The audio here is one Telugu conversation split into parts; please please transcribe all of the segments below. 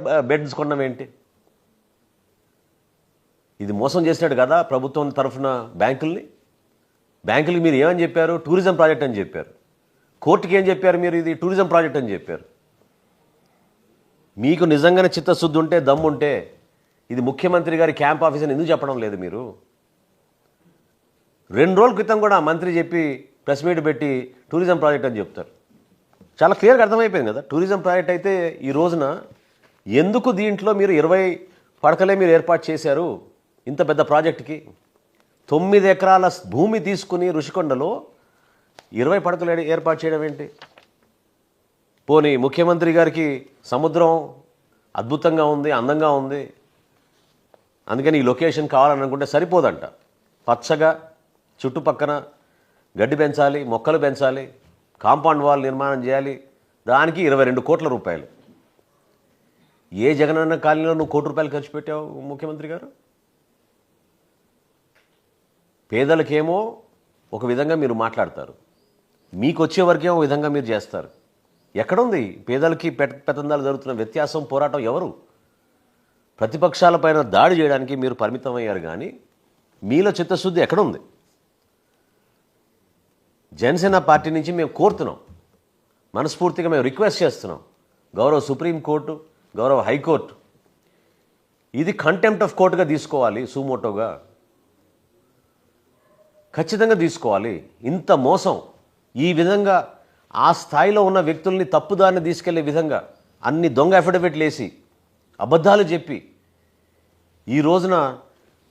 బెడ్స్ కొన్నాం ఏంటి? ఇది మోసం చేసినట్టు కదా ప్రభుత్వం తరఫున బ్యాంకుల్ని? బ్యాంకులకి మీరు ఏమని చెప్పారు? టూరిజం ప్రాజెక్ట్ అని చెప్పారు. కోర్టుకి ఏం చెప్పారు మీరు? ఇది టూరిజం ప్రాజెక్ట్ అని చెప్పారు. మీకు నిజంగానే చిత్తశుద్ధి ఉంటే దమ్ము ఉంటే ఇది ముఖ్యమంత్రి గారి క్యాంప్ ఆఫీస్ అని ఎందుకు చెప్పడం లేదు మీరు? రెండు రోజుల క్రితం కూడా మంత్రి చెప్పి ప్రెస్ మీట్ పెట్టి టూరిజం ప్రాజెక్ట్ అని చెప్తారు. చాలా క్లియర్గా అర్థమైపోయింది కదా? టూరిజం ప్రాజెక్ట్ అయితే ఈ రోజున ఎందుకు దీంట్లో మీరు ఇరవై పడకలే మీరు ఏర్పాటు చేశారు ఇంత పెద్ద ప్రాజెక్టుకి? తొమ్మిది ఎకరాల భూమి తీసుకుని ఋషికొండలో ఇరవై పడకలు ఏర్పాటు చేయడం ఏంటి? పోనీ ముఖ్యమంత్రి గారికి సముద్రం అద్భుతంగా ఉంది అందంగా ఉంది. అందుకని ఈ లొకేషన్ కావాలని అనుకుంటే సరిపోదంట. పచ్చగా చుట్టుపక్కన గడ్డి పెంచాలి మొక్కలు పెంచాలి కాంపౌండ్ వాల్ నిర్మాణం చేయాలి. దానికి ఇరవై రెండు కోట్ల రూపాయలు. ఏ జగనన్న కాలనీలో నువ్వు కోటి రూపాయలు ఖర్చు పెట్టావు ముఖ్యమంత్రి గారు? పేదలకేమో ఒక విధంగా మీరు మాట్లాడతారు. మీకు వచ్చే వరకేమో ఒక విధంగా మీరు చేస్తారు. ఎక్కడుంది? పేదలకి పెట్ పెతందాలు జరుగుతున్న వ్యత్యాసం పోరాటం ఎవరు? ప్రతిపక్షాలపైన దాడి చేయడానికి మీరు పరిమితమయ్యారు కానీ మీలో చిత్తశుద్ధి ఎక్కడుంది? జనసేన పార్టీ నుంచి మేము కోరుతున్నాం. మనస్ఫూర్తిగా మేము రిక్వెస్ట్ చేస్తున్నాం. గౌరవ సుప్రీంకోర్టు గౌరవ హైకోర్టు. ఇది కంటెంప్ట్ ఆఫ్ కోర్టుగా తీసుకోవాలి సుమోటోగా. ఖచ్చితంగా తీసుకోవాలి. ఇంత మోసం. ఈ విధంగా ఆ స్థాయిలో ఉన్న వ్యక్తుల్ని తప్పుదారిని తీసుకెళ్ళే విధంగా అన్ని దొంగ అఫిడవిట్లు వేసి అబద్ధాలు చెప్పి ఈ రోజున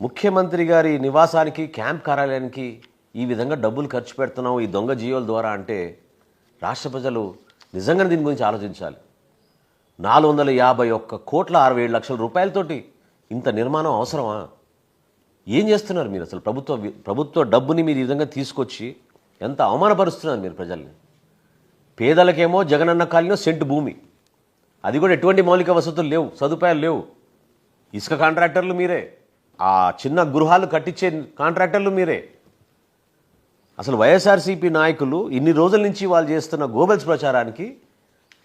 ముఖ్యమంత్రి గారి నివాసానికి క్యాంప్ కార్యాలయానికి ఈ విధంగా డబ్బులు ఖర్చు పెడుతున్నాం ఈ దొంగ జీవోల ద్వారా అంటే రాష్ట్ర ప్రజలు నిజంగా దీని గురించి ఆలోచించాలి. నాలుగు వందల యాభై ఒక్క కోట్ల అరవై ఏడు లక్షల రూపాయలతోటి ఇంత నిర్మాణం అవసరమా? ఏం చేస్తున్నారు మీరు అసలు? ప్రభుత్వ ప్రభుత్వ డబ్బుని మీరు ఈ విధంగా తీసుకొచ్చి ఎంత అవమానపరుస్తున్నారు మీరు ప్రజల్ని? పేదలకేమో జగనన్న కాలనీలో సెంటు భూమి. అది కూడా ఎటువంటి మౌలిక వసతులు లేవు సదుపాయాలు లేవు. ఇసుక కాంట్రాక్టర్లు మీరే. ఆ చిన్న గృహాలు కట్టించే కాంట్రాక్టర్లు మీరే. అసలు వైఎస్ఆర్సీపీ నాయకులు ఇన్ని రోజుల నుంచి వాళ్ళు చేస్తున్న గోబెల్స్ ప్రచారానికి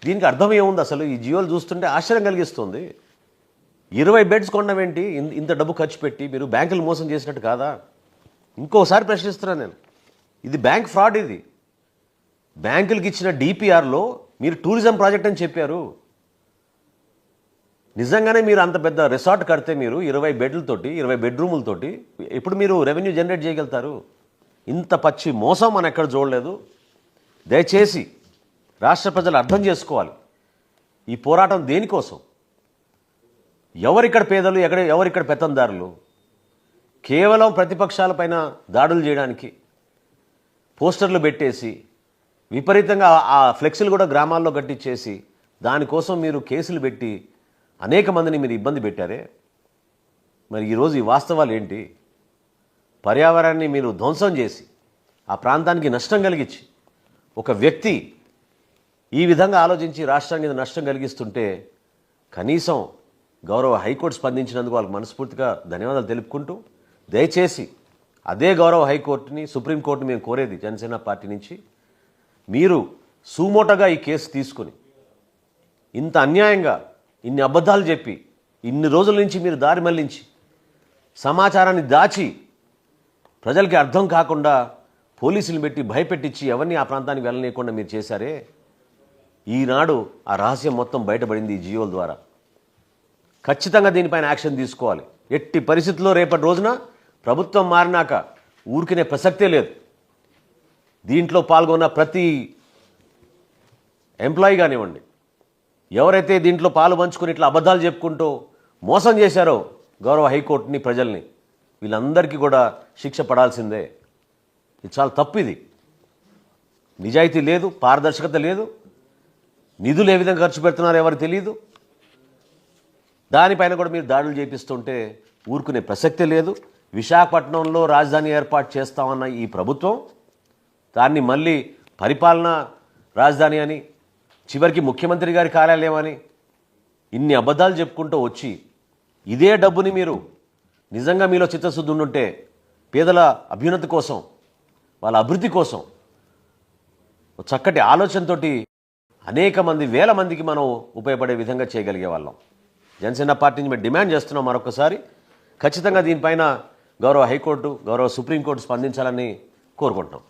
దీనికి అర్థం ఏముంది అసలు? ఈ జియోలు చూస్తుంటే ఆశ్చర్యం కలిగిస్తుంది. ఇరవై బెడ్స్ కొనవేంటి ఇన్- ఇంత డబ్బు ఖర్చు పెట్టి మీరు బ్యాంకులు మోసం చేసినట్టు కాదా? ఇంకోసారి ప్రశ్నిస్తున్నాను నేను. ఇది బ్యాంక్ ఫ్రాడ్ ఇది. బ్యాంకులకి ఇచ్చిన డిపిఆర్లో మీరు టూరిజం ప్రాజెక్ట్ అని చెప్పారు. నిజంగానే మీరు అంత పెద్ద రిసార్ట్ కడితే మీరు ఇరవై బెడ్లతోటి ఇరవై బెడ్రూములతోటి ఎప్పుడు మీరు రెవెన్యూ జనరేట్ చేయగలుగుతారు? ఇంత పచ్చి మోసం మనం ఎక్కడ చూడలేదు? దయచేసి రాష్ట్ర ప్రజలు అర్థం చేసుకోవాలి. ఈ పోరాటం దేనికోసం? ఎవరిక్కడ పేదలు ఎక్కడ ఎవరిక్కడ పెత్తందారులు? కేవలం ప్రతిపక్షాలపైన దాడులు చేయడానికి పోస్టర్లు పెట్టేసి విపరీతంగా ఆ- ఆ ఫ్లెక్సీలు కూడా గ్రామాల్లో కట్టించేసి దానికోసం మీరు కేసులు పెట్టి అనేక మందిని మీరు ఇబ్బంది పెట్టారే? మరి ఈరోజు ఈ వాస్తవాలు ఏంటి? పర్యావరణాన్ని మీరు ధ్వంసం చేసి ఆ ప్రాంతానికి నష్టం కలిగించి ఒక వ్యక్తి ఈ విధంగా ఆలోచించి రాష్ట్రానికి నష్టం కలిగిస్తుంటే కనీసం గౌరవ హైకోర్టు స్పందించినందుకు వాళ్ళకి మనస్ఫూర్తిగా ధన్యవాదాలు తెలుపుకుంటూ దయచేసి అదే గౌరవ హైకోర్టుని సుప్రీంకోర్టుని మేము కోరేది జనసేన పార్టీ నుంచి. మీరు సుమోటగా ఈ కేసు తీసుకుని ఇంత అన్యాయంగా ఇన్ని అబద్ధాలు చెప్పి ఇన్ని రోజుల నుంచి మీరు దారి మళ్ళించి సమాచారాన్ని దాచి ప్రజలకి అర్థం కాకుండా పోలీసులు పెట్టి భయపెట్టించి ఎవరిని ఆ ప్రాంతానికి వెళ్ళనీయకుండా మీరు చేశారే? ఈనాడు ఆ రహస్యం మొత్తం బయటపడింది ఈ జియోల ద్వారా. ఖచ్చితంగా దీనిపైన యాక్షన్ తీసుకోవాలి. ఎట్టి పరిస్థితుల్లో రేపటి రోజున ప్రభుత్వం మారినాక ఊరికినే ప్రసక్తే లేదు. దీంట్లో పాల్గొన్న ప్రతి ఎంప్లాయీ కానివ్వండి ఎవరైతే దీంట్లో పాలు పంచుకుని ఇట్లా అబద్ధాలు చెప్పుకుంటూ మోసం చేశారో గౌరవ హైకోర్టుని ప్రజల్ని వీళ్ళందరికీ కూడా శిక్ష పడాల్సిందే. ఇది చాలా తప్పు ఇది. నిజాయితీ లేదు పారదర్శకత లేదు నిధులు ఏ విధంగా ఖర్చు పెడుతున్నారో ఎవరు తెలియదు దానిపైన కూడా మీరు దాడులు చేపిస్తుంటే ఊరుకునే ప్రసక్తే లేదు. విశాఖపట్నంలో రాజధాని ఏర్పాటు చేస్తామన్న ఈ ప్రభుత్వం దాన్ని మళ్ళీ పరిపాలన రాజధాని అని చివరికి ముఖ్యమంత్రి గారి కార్యాలయం అని ఇన్ని అబద్ధాలు చెప్పుకుంటూ వచ్చి ఇదే డబ్బుని మీరు నిజంగా మీలో చిత్తశుద్ధి ఉండుంటే పేదల అభ్యున్నతి కోసం వాళ్ళ అభివృద్ధి కోసం చక్కటి ఆలోచనతోటి అనేక మంది వేల మందికి మనం ఉపయోగపడే విధంగా చేయగలిగే వాళ్ళం. జనసేన పార్టీ నుంచి మేము డిమాండ్ చేస్తున్నాం మరొకసారి ఖచ్చితంగా దీనిపైన గౌరవ హైకోర్టు గౌరవ సుప్రీంకోర్టు స్పందించాలని కోరుకుంటున్నాం.